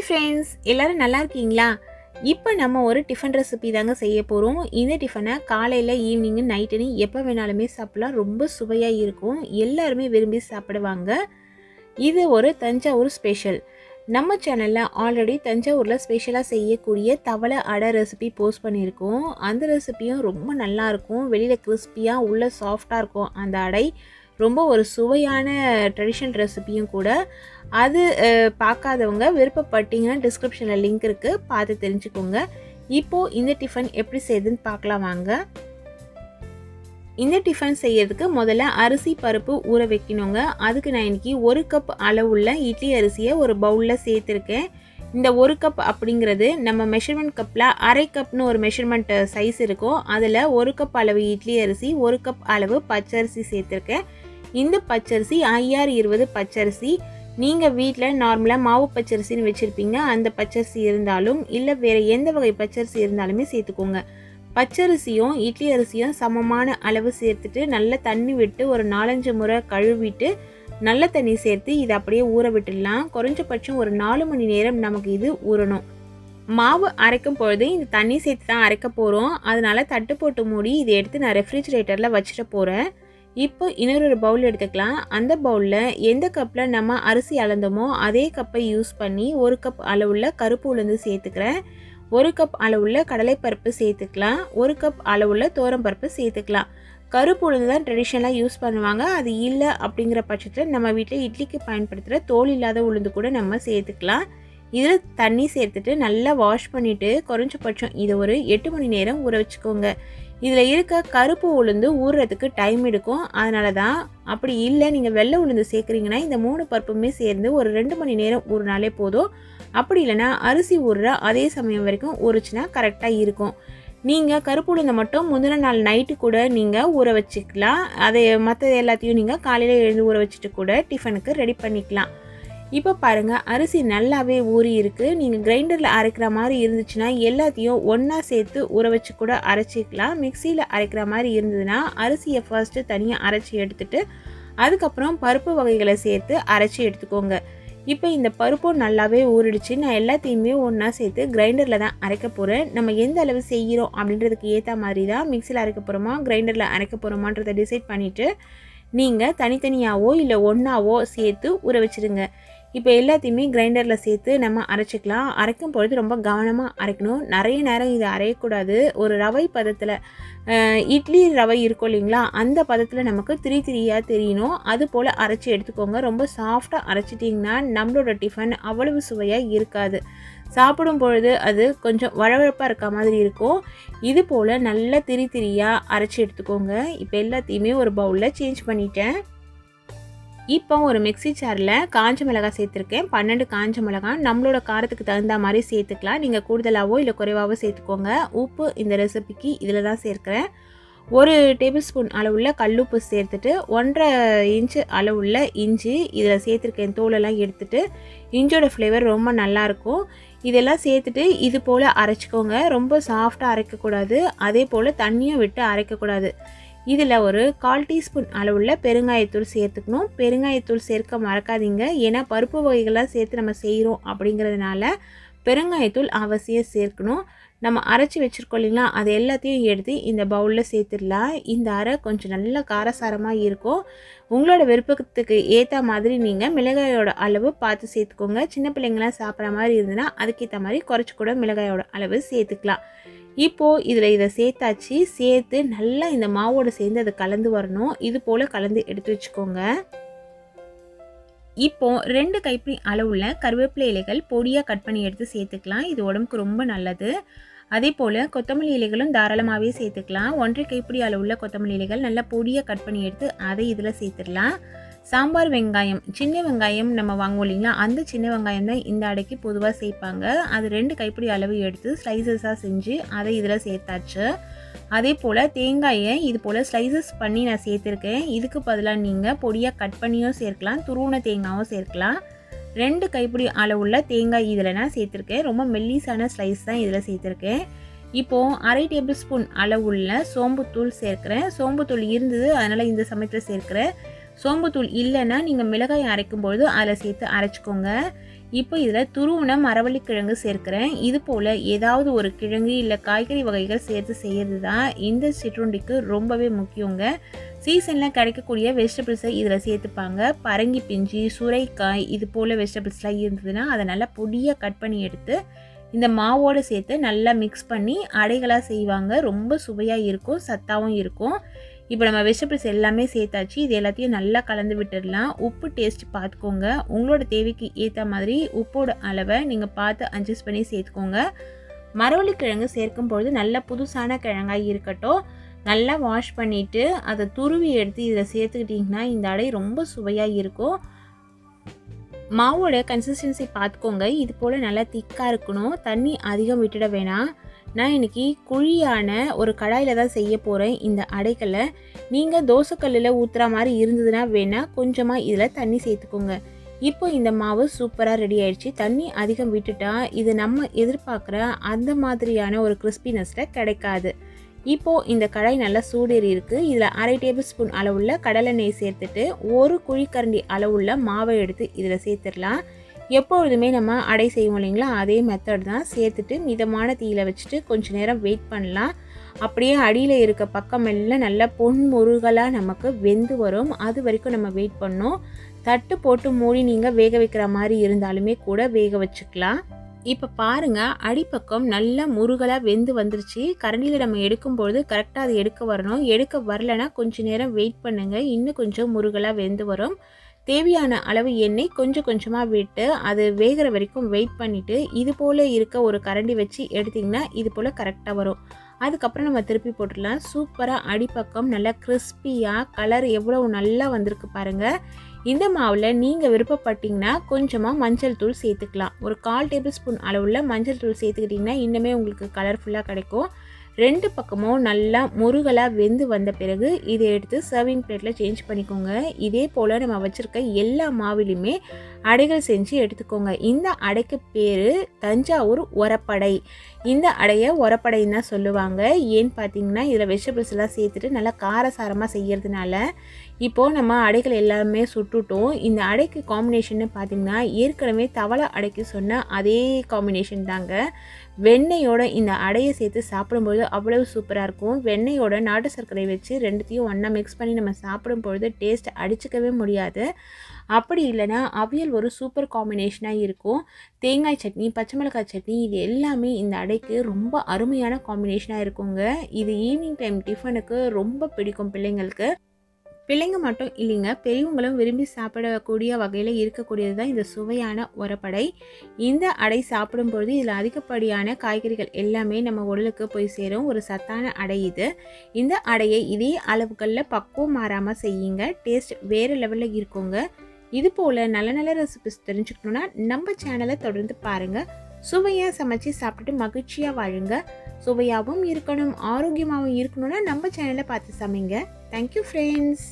Hi friends எல்லோரும் நல்லா இருக்கீங்களா? இப்போ நம்ம ஒரு டிஃபன் ரெசிபி தாங்க செய்ய போகிறோம் இந்த டிஃபனை காலையில் ஈவினிங்கு நைட்டுன்னு எப்போ வேணாலுமே சாப்பிடலாம். ரொம்ப சுவையாக இருக்கும். எல்லாருமே விரும்பி சாப்பிடுவாங்க. இது ஒரு தஞ்சாவூர் ஸ்பெஷல் நம்ம சேனலில் ஆல்ரெடி தஞ்சாவூரில் ஸ்பெஷலாக செய்யக்கூடிய தவளை அடை ரெசிபி போஸ்ட் பண்ணியிருக்கோம். அந்த ரெசிபியும் ரொம்ப நல்லாயிருக்கும் வெளியில் கிறிஸ்பியாக உள்ளே சாஃப்டாக இருக்கும் அந்த அடை. ரொம்ப ஒரு சுவையான ட்ரெடிஷ்னல் ரெசிபியும் கூட. அது பார்க்காதவங்க விருப்பப்பட்டீங்கன்னா டிஸ்கிரிப்ஷனில் லிங்க் இருக்குது பார்த்து தெரிஞ்சுக்கோங்க. இப்போது இந்த டிஃபன் எப்படி செய்யுதுன்னு பார்க்கலாம் வாங்க. இந்த டிஃபன் செய்யறதுக்கு முதல்ல அரிசி பருப்பு ஊற வைக்கணுங்க. அதுக்கு நான் இன்னைக்கு ஒரு கப் அளவுள்ள இட்லி அரிசியை ஒரு பவுலில் சேர்த்துருக்கேன். இந்த ஒரு கப் அப்படிங்கிறது நம்ம மெஷர்மெண்ட் கப்பில் அரை கப்னு ஒரு மெஷர்மெண்ட் சைஸ் இருக்கும். அதில் ஒரு கப் அளவு இட்லி அரிசி ஒரு கப் அளவு பச்சரிசி சேர்த்துருக்கேன். இந்த பச்சரிசி ஐஆர் இருபது பச்சரிசி. நீங்கள் வீட்டில் நார்மலாக மாவு பச்சரிசின்னு வச்சுருப்பீங்க. அந்த பச்சரிசி இருந்தாலும் இல்லை வேறு எந்த வகை பச்சரிசி இருந்தாலுமே சேர்த்துக்கோங்க. பச்சரிசியும் இட்லி அரிசியும் சமமான அளவு சேர்த்துட்டு நல்ல தண்ணி விட்டு ஒரு நாலஞ்சு முறை கழுவிட்டு நல்ல தண்ணி சேர்த்து இதை அப்படியே ஊற விட்டுடலாம். குறைஞ்சபட்சம் ஒரு நாலு மணி நேரம் நமக்கு இது ஊறணும். மாவு அரைக்கும் பொழுது இந்த தண்ணி சேர்த்து தான் அரைக்க போகிறோம் அதனால தட்டு போட்டு மூடி இதை எடுத்து நான் ரெஃப்ரிஜிரேட்டரில் வச்சுட்டு போகிறேன் இப்போ இன்னொரு ஒரு பவுல் எடுத்துக்கலாம். அந்த பவுலில் எந்த கப்பில் நம்ம அரிசி அளந்தோமோ அதே கப்பை யூஸ் பண்ணி ஒரு கப் அளவுள்ள கருப்பு உளுந்து சேர்த்துக்கிறேன். ஒரு கப் அளவுள்ள கடலைப்பருப்பு சேர்த்துக்கலாம். ஒரு கப் அளவுள்ள பருப்பு சேர்த்துக்கலாம். கருப்பு உளுந்து தான் ட்ரெடிஷ்னலாக யூஸ் பண்ணுவாங்க. அது இல்லை அப்படிங்கிற பட்சத்தில் நம்ம வீட்டில் இட்லிக்கு பயன்படுத்துகிற தோல் இல்லாத உளுந்து கூட நம்ம சேர்த்துக்கலாம். இதில் தண்ணி சேர்த்துட்டு நல்லா வாஷ் பண்ணிவிட்டு குறைஞ்சபட்சம் இதை ஒரு எட்டு மணி நேரம் ஊற வச்சுக்கோங்க. இதில் இருக்க கருப்பு உளுந்து ஊறுறதுக்கு டைம் எடுக்கும். அதனால தான் அப்படி இல்லை நீங்கள் வெள்ளை உளுந்து சேர்க்குறீங்கன்னா இந்த மூணு பருப்புமே சேர்ந்து ஒரு ரெண்டு மணி நேரம் ஊறினாலே போதும். அப்படி இல்லைன்னா அரிசி ஊறுற அதே சமயம் வரைக்கும் ஊறுச்சுன்னா கரெக்டாக இருக்கும். நீங்கள் கருப்பு உளுந்தை மட்டும் முந்தின நாள் நைட்டு கூட நீங்கள் ஊற வச்சுக்கலாம். அதை மற்ற எல்லாத்தையும் நீங்கள் காலையில் எழுந்து ஊற வச்சுட்டு கூட டிஃபனுக்கு ரெடி பண்ணிக்கலாம். இப்போ பாருங்கள் அரிசி நல்லாவே ஊறி இருக்குது நீங்கள் கிரைண்டரில் அரைக்கிற மாதிரி இருந்துச்சுன்னா எல்லாத்தையும் ஒன்றா சேர்த்து ஊற வச்சு கூட அரைச்சிக்கலாம். மிக்சியில் அரைக்கிற மாதிரி இருந்ததுன்னா அரிசியை ஃபர்ஸ்ட்டு தனியாக அரைச்சி எடுத்துட்டு அதுக்கப்புறம் பருப்பு வகைகளை சேர்த்து அரைச்சி எடுத்துக்கோங்க. இப்போ இந்த பருப்பும் நல்லாவே ஊறிடுச்சு. நான் எல்லாத்தையுமே ஒன்றா சேர்த்து கிரைண்டரில் தான் அரைக்க போகிறேன் நம்ம எந்த அளவு செய்கிறோம் அப்படின்றதுக்கு ஏற்ற மாதிரி தான் மிக்சியில் அரைக்க போகிறோமா கிரைண்டரில் அரைக்க போகிறோமான்றதை டிசைட் பண்ணிவிட்டு நீங்கள் தனித்தனியாகவோ இல்லை ஒன்றாவோ சேர்த்து ஊற வச்சுருங்க. இப்போ எல்லாத்தையுமே கிரைண்டரில் சேர்த்து நம்ம அரைச்சிக்கலாம். அரைக்கும் பொழுது ரொம்ப கவனமாக அரைக்கணும். நிறைய நேரம் இதை அரையக்கூடாது. ஒரு ரவை பதத்தில் இட்லி ரவை இருக்கும் இல்லைங்களா? அந்த பதத்தில் நமக்கு திரி திரியாக தெரியணும். அது போல் அரைச்சி எடுத்துக்கோங்க. ரொம்ப சாஃப்டாக அரைச்சிட்டிங்கன்னா நம்மளோட டிஃபன் அவ்வளவு சுவையாக இருக்காது. சாப்பிடும் பொழுது அது கொஞ்சம் வழவழப்பாக இருக்க மாதிரி இருக்கும். இது போல் நல்லா திரி திரியாக அரைச்சி எடுத்துக்கோங்க. இப்போ எல்லாத்தையுமே ஒரு பவுலில் சேஞ்ச் பண்ணிட்டேன். இப்போ ஒரு மிக்ஸி ஜாரில் காஞ்ச மிளகாய் சேர்த்துருக்கேன். பன்னெண்டு காஞ்ச மிளகாய். நம்மளோட காரத்துக்கு தகுந்த மாதிரி சேர்த்துக்கலாம். நீங்கள் கூடுதலாகவோ இல்லை குறைவாகவோ சேர்த்துக்கோங்க. உப்பு இந்த ரெசிபிக்கு இதில் தான் சேர்க்குறேன். ஒரு டேபிள் ஸ்பூன் அளவுள்ள கல்லுப்பு சேர்த்துட்டு ஒன்றரை இன்ச்சு அளவுள்ள இஞ்சி இதில் சேர்த்துருக்கேன் தோலெல்லாம் எடுத்துட்டு இஞ்சியோட ஃப்ளேவர் ரொம்ப நல்லாயிருக்கும் இதெல்லாம் சேர்த்துட்டு இது போல் அரைச்சிக்கோங்க. ரொம்ப சாஃப்டாக அரைக்கக்கூடாது. அதே போல் தண்ணியும் விட்டு அரைக்கக்கூடாது. இதில் ஒரு கால் டீஸ்பூன் அளவுள்ள பெருங்காயத்தூள் சேர்த்துக்கணும். பெருங்காயத்தூள் சேர்க்க மறக்காதீங்க. ஏன்னா பருப்பு வகைகளாக சேர்த்து நம்ம செய்கிறோம் அப்படிங்கிறதுனால பெருங்காயத்தூள் அவசியம் சேர்க்கணும். நம்ம அரைச்சி வச்சுருக்கோம் இல்லைங்களா? அது எல்லாத்தையும் எடுத்து இந்த பவுலில் சேர்த்துடலாம். இந்த அரை கொஞ்சம் நல்ல காரசாரமாக இருக்கும். உங்களோட விருப்பத்துக்கு ஏற்ற மாதிரி நீங்கள் மிளகாயோட அளவு பார்த்து சேர்த்துக்கோங்க. சின்ன பிள்ளைங்களாம் சாப்பிட்ற மாதிரி இருந்ததுன்னா அதுக்கேற்ற மாதிரி குறைச்சி கூட மிளகாயோட அளவு சேர்த்துக்கலாம். இப்போது இதில் இதை சேர்த்தாச்சு சேர்த்து நல்லா இந்த மாவோடு சேர்ந்து அதை கலந்து வரணும். இது போல் கலந்து எடுத்து வச்சுக்கோங்க. இப்போ ரெண்டு கைப்பிடி அளவுள்ள கருவேப்பிலை இலைகள் பொடியாக கட் பண்ணி எடுத்து சேர்த்துக்கலாம். இது உடம்புக்கு ரொம்ப நல்லது. அதே போல் கொத்தமல்லி இலைகளும் தாராளமாகவே சேர்த்துக்கலாம். ஒன்றரை கைப்பிடி அளவுள்ள கொத்தமல்லி இலைகள் நல்லா பொடியாக கட் பண்ணி எடுத்து அதை இதில் சேர்த்துடலாம். சாம்பார் வெங்காயம் சின்ன வெங்காயம் நம்ம வாங்குவோம் இல்லைங்களா? அந்த சின்ன வெங்காயம் தான் இந்த அடைக்கு பொதுவாக சேர்ப்பாங்க. அது ரெண்டு கைப்பிடி அளவு எடுத்து ஸ்லைசஸாக செஞ்சு அதை இதில் சேர்த்தாச்சு. அதே போல் தேங்காயை இது போல் ஸ்லைசஸ் பண்ணி நான் சேர்த்துருக்கேன். இதுக்கு பதிலாக நீங்கள் பொடியாக கட் பண்ணியும் சேர்க்கலாம் துருவன தேங்காயும் சேர்க்கலாம். ரெண்டு கைப்பிடி அளவுள்ள தேங்காய் இதில் நான் சேர்த்துருக்கேன். ரொம்ப மெல்லிசான ஸ்லைஸ் தான் இதில் சேர்த்துருக்கேன். இப்போது அரை டேபிள் ஸ்பூன் அளவுள்ள சோம்புத்தூள் சேர்க்குறேன். சோம்புத்தூள் இருந்தது அதனால் இந்த சமயத்தில் சேர்க்குறேன். சோம்புத்தூள் இல்லைன்னா நீங்கள் மிளகாய் அரைக்கும் பொழுது அதில் சேர்த்து அரைச்சிக்கோங்க. இப்போ இதில் துருவன மரவள்ளி கிழங்கு சேர்க்கிறேன். இது போல் ஏதாவது ஒரு கிழங்கு இல்லை காய்கறி வகைகள் சேர்த்து செய்கிறது தான் இந்த சிற்றுண்டிக்கு ரொம்பவே முக்கியங்க. சீசனில் கிடைக்கக்கூடிய வெஜிடபிள்ஸை இதில் சேர்த்துப்பாங்க. பரங்கி பிஞ்சு சுரைக்காய் இது போல் வெஜிடபிள்ஸ்லாம் இருந்ததுன்னா அதை நல்லா பொடியாக கட் பண்ணி எடுத்து இந்த மாவோடு சேர்த்து நல்லா மிக்ஸ் பண்ணி அடைகளாக செய்வாங்க. ரொம்ப சுவையாக இருக்கும் சத்தாகவும் இருக்கும். இப்போ நம்ம வெஜிடபிள்ஸ் எல்லாமே சேர்த்தாச்சு. இது எல்லாத்தையும் நல்லா கலந்து விட்டுடலாம். உப்பு டேஸ்ட் பார்த்துக்கோங்க. உங்களோட தேவைக்கு ஏற்ற மாதிரி உப்போட அளவை நீங்கள் பார்த்து அட்ஜஸ்ட் பண்ணி சேர்த்துக்கோங்க. மரவள்ளி கிழங்கு சேர்க்கும் பொழுது நல்ல புதுசான கிழங்காக இருக்கட்டும். நல்லா வாஷ் பண்ணிவிட்டு அதை துருவி எடுத்து இதில் சேர்த்துக்கிட்டிங்கன்னா இந்த அடை ரொம்ப சுவையாக இருக்கும். மாவோட கன்சிஸ்டன்சி பார்த்துக்கோங்க. இது போல் நல்லா திக்காக இருக்கணும். தண்ணி அதிகம் விட்டுட வேணாம். நான் இன்றைக்கி குழியான ஒரு கடாயில் தான் செய்ய போகிறேன் இந்த அடைகளை நீங்கள் தோசைக்கல்லில் ஊற்றுற மாதிரி இருந்ததுன்னா வேணால் கொஞ்சமாக இதில் தண்ணி சேர்த்துக்கோங்க. இப்போ இந்த மாவு சூப்பராக ரெடி ஆயிடுச்சு. தண்ணி அதிகம் விட்டுட்டா இது நம்ம எதிர்பார்க்குற அந்த மாதிரியான ஒரு கிறிஸ்பினஸில் கிடைக்காது. இப்போது இந்த கடாய் நல்லா சூடேறி இருக்குது இதில் அரை டேபிள் ஸ்பூன் அளவுள்ள கடலெண்ணெய் சேர்த்துட்டு ஒரு குழிக்கரண்டி அளவுள்ள மாவை எடுத்து இதில் சேர்த்துடலாம். எப்பொழுதுமே நம்ம அடை செய்வோம் இல்லைங்களா? அதே மெத்தட் தான் சேர்த்துட்டு மிதமான தீயில வச்சுட்டு கொஞ்ச நேரம் வெயிட் பண்ணலாம். அப்படியே அடியில் இருக்க பக்கம் எல்லாம் நல்லா பொன் முருகலாக நமக்கு வெந்து வரும். அது வரைக்கும் நம்ம வெயிட் பண்ணோம். தட்டு போட்டு மூடி நீங்கள் வேக வைக்கிற மாதிரி இருந்தாலுமே கூட வேக வச்சுக்கலாம். இப்போ பாருங்க அடிப்பக்கம் நல்லா முருகலாக வெந்து வந்துருச்சு. கரண்டியில் நம்ம எடுக்கும்பொழுது கரெக்டாக அது எடுக்க வரணும். எடுக்க வரலனா கொஞ்ச நேரம் வெயிட் பண்ணுங்கள் இன்னும் கொஞ்சம் முருகலாக வெந்து வரும். தேவையான அளவு எண்ணெய் கொஞ்சம் கொஞ்சமாக விட்டு அது வேகிற வரைக்கும் வெயிட் பண்ணிவிட்டு இது போல் இருக்க ஒரு கரண்டி வச்சு எடுத்திங்கன்னா இது போல் கரெக்டாக வரும். அதுக்கப்புறம் நம்ம திருப்பி போட்டுடலாம். சூப்பராக அடிப்பக்கம் நல்லா கிறிஸ்பியாக கலர் எவ்வளோ நல்லா வந்திருக்கு பாருங்கள் இந்த மாவில் நீங்கள் விருப்பப்பட்டிங்கன்னா கொஞ்சமாக மஞ்சள் தூள் சேர்த்துக்கலாம். ஒரு கால் டேபிள் ஸ்பூன் அளவுள்ள மஞ்சள் தூள் சேர்த்துக்கிட்டிங்கன்னா இன்னுமே உங்களுக்கு கலர்ஃபுல்லாக கிடைக்கும். ரெண்டு பக்கமும் நல்லா முருகலாக வெந்து வந்த பிறகு இதை எடுத்து சர்விங் பிளேட்டில் சேஞ்ச் பண்ணிக்கோங்க. இதே போல் நம்ம வச்சுருக்க எல்லா மாவிலையுமே அடைகள் செஞ்சு எடுத்துக்கோங்க. இந்த அடைக்கு பேர் தஞ்சாவூர் உரப்படை. இந்த அடையை உரப்படைன்னு தான் சொல்லுவாங்க. ஏன்னு பார்த்தீங்கன்னா இதில் வெஜிடபிள்ஸ் எல்லாம் சேர்த்துட்டு நல்லா காரசாரமாக செய்கிறதுனால இப்போது நம்ம அடைகள் எல்லாமே சுட்டுட்டோம். இந்த அடைக்கு காம்பினேஷன்னு பார்த்தீங்கன்னா ஏற்கனவே தவளை அடைக்கு சொன்ன அதே காம்பினேஷன் தாங்க. வெண்ணெயோட இந்த அடையை சேர்த்து சாப்பிடும்பொழுது அவ்வளவு சூப்பராக இருக்கும். வெண்ணெயோட நாட்டு சர்க்கரை வச்சு ரெண்டுத்தையும் ஒன்றா மிக்ஸ் பண்ணி நம்ம சாப்பிடும் பொழுது டேஸ்ட் அடிச்சுக்கவே முடியாது. அப்படி இல்லைன்னா அவியல் ஒரு சூப்பர் காம்பினேஷனாக இருக்கும். தேங்காய் சட்னி பச்சை மிளகாய் சட்னி இது எல்லாமே இந்த அடைக்கு ரொம்ப அருமையான காம்பினேஷனாக இருக்குங்க. இது ஈவினிங் டைம் டிஃபனுக்கு ரொம்ப பிடிக்கும் பிள்ளைங்களுக்கு. பிள்ளைங்க மட்டும் இல்லைங்க பெரியவங்களும் விரும்பி சாப்பிடக்கூடிய வகையில் இருக்கக்கூடியது தான் இந்த சுவையான உரப்படை. இந்த அடை சாப்பிடும்பொழுது இதில் அதிகப்படியான காய்கறிகள் எல்லாமே நம்ம உடலுக்கு போய் சேரும். ஒரு சத்தான அடை இது. இந்த அடையை இதே அளவுகளில் பக்குவம் மாறாமல் செய்யுங்க. டேஸ்ட் வேறு லெவலில் இருக்குங்க. இது போல் நல்ல நல்ல ரெசிபிஸ் தெரிஞ்சுக்கணுன்னா நம்ம சேனலை தொடர்ந்து பாருங்கள் சுவையாக சமைச்சு சாப்பிட்டுட்டு மகிழ்ச்சியாக வாழுங்க. சுவையாகவும் இருக்கணும் ஆரோக்கியமாகவும் இருக்கணும்னா நம்ம சேனலை பார்த்து சமைங்க. Thank you friends